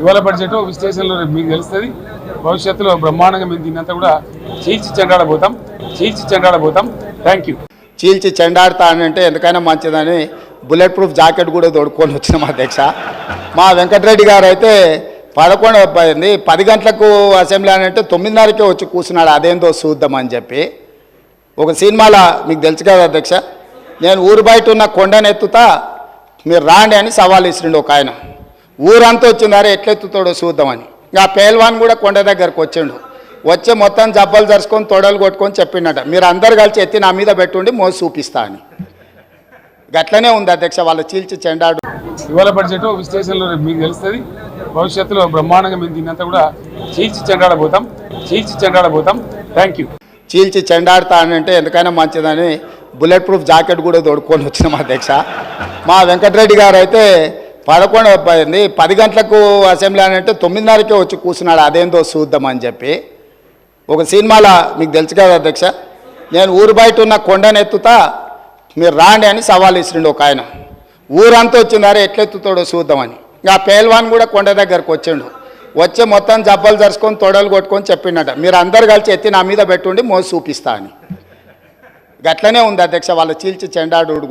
ఇవాళ బడ్జెట్ విశ్లేషణలో మీకు తెలుస్తుంది. భవిష్యత్తులో బ్రహ్మాండంగా మేము దీన్నంతా కూడా చీల్చి చెండాడబోతాం. చీల్చి చెండాడబోతాం. థ్యాంక్ యూ చీల్చి చెండాడుతా అంటే ఎందుకైనా మంచిదని బుల్లెట్ ప్రూఫ్ జాకెట్ కూడా తోడుకొని వచ్చిన మా అధ్యక్ష. మా వెంకటరెడ్డి గారు అయితే పదకొండు పది పది గంటలకు అసెంబ్లీ అని అంటే తొమ్మిదిన్నరకే వచ్చి కూర్చున్నాడు. అదేందో చూద్దామని చెప్పి. ఒక సినిమాలో మీకు తెలుసు కదా అధ్యక్ష? నేను ఊరు బయట ఉన్న కొండను ఎత్తుతా మీరు రాండి అని సవాల్ ఇచ్చిండు ఒక ఆయన. ఊరంతా వచ్చిందారే ఎట్లెత్తుతాడో చూద్దామని. ఇంకా ఆ పేల్వాన్ కూడా కొండ దగ్గరకు వచ్చిండు. వచ్చి మొత్తం జబ్బలు జరుచుకొని తొడలు కొట్టుకొని చెప్పిండట మీరు అందరు కలిసి ఎత్తి నా మీద పెట్టుండి మోసి చూపిస్తా అని. గట్లనే ఉంది అధ్యక్ష వాళ్ళు చీల్చి చెండాడు. ఇవాళ బడ్జెట్ విశ్లేషణలో మీకు తెలుస్తుంది. భవిష్యత్తులో బ్రహ్మాండంగా మేము దీన్నంతా కూడా చీల్చి చెండాడబోతాం. చీల్చి చెండాడబోతాం. థ్యాంక్ యూ చీల్చి చెండాడుతా అని అంటే ఎందుకైనా మంచిదని బుల్లెట్ ప్రూఫ్ జాకెట్ కూడా తోడుకొని వచ్చిన మా అధ్యక్ష. మా వెంకటరెడ్డి గారు అయితే పదకొండు పది పది గంటలకు అసెంబ్లీ అని అంటే తొమ్మిదిన్నరకే వచ్చి కూర్చున్నాడు అదేందో చూద్దామని చెప్పి. ఒక సినిమాలో మీకు తెలుసు కదా అధ్యక్ష నేను ఊరు బయట ఉన్న కొండనెత్తుతా మీరు రాండి అని సవాల్ ఇస్తుండే ఒక ఆయన. ఊరంతా వచ్చిందారే ఎట్లెత్తుతాడో చూద్దామని ఆ పేల్వాన్ కూడా కొండ దగ్గరకు వచ్చిండు. వచ్చి మొత్తం జబ్బలు జరుచుకొని తొడలు కొట్టుకొని చెప్పిండట మీరు అందరు కలిసి ఎత్తి నా మీద పెట్టుండి మోసి చూపిస్తా అని. గట్లనే ఉంది అధ్యక్ష వాళ్ళు చీల్చి చెండాడు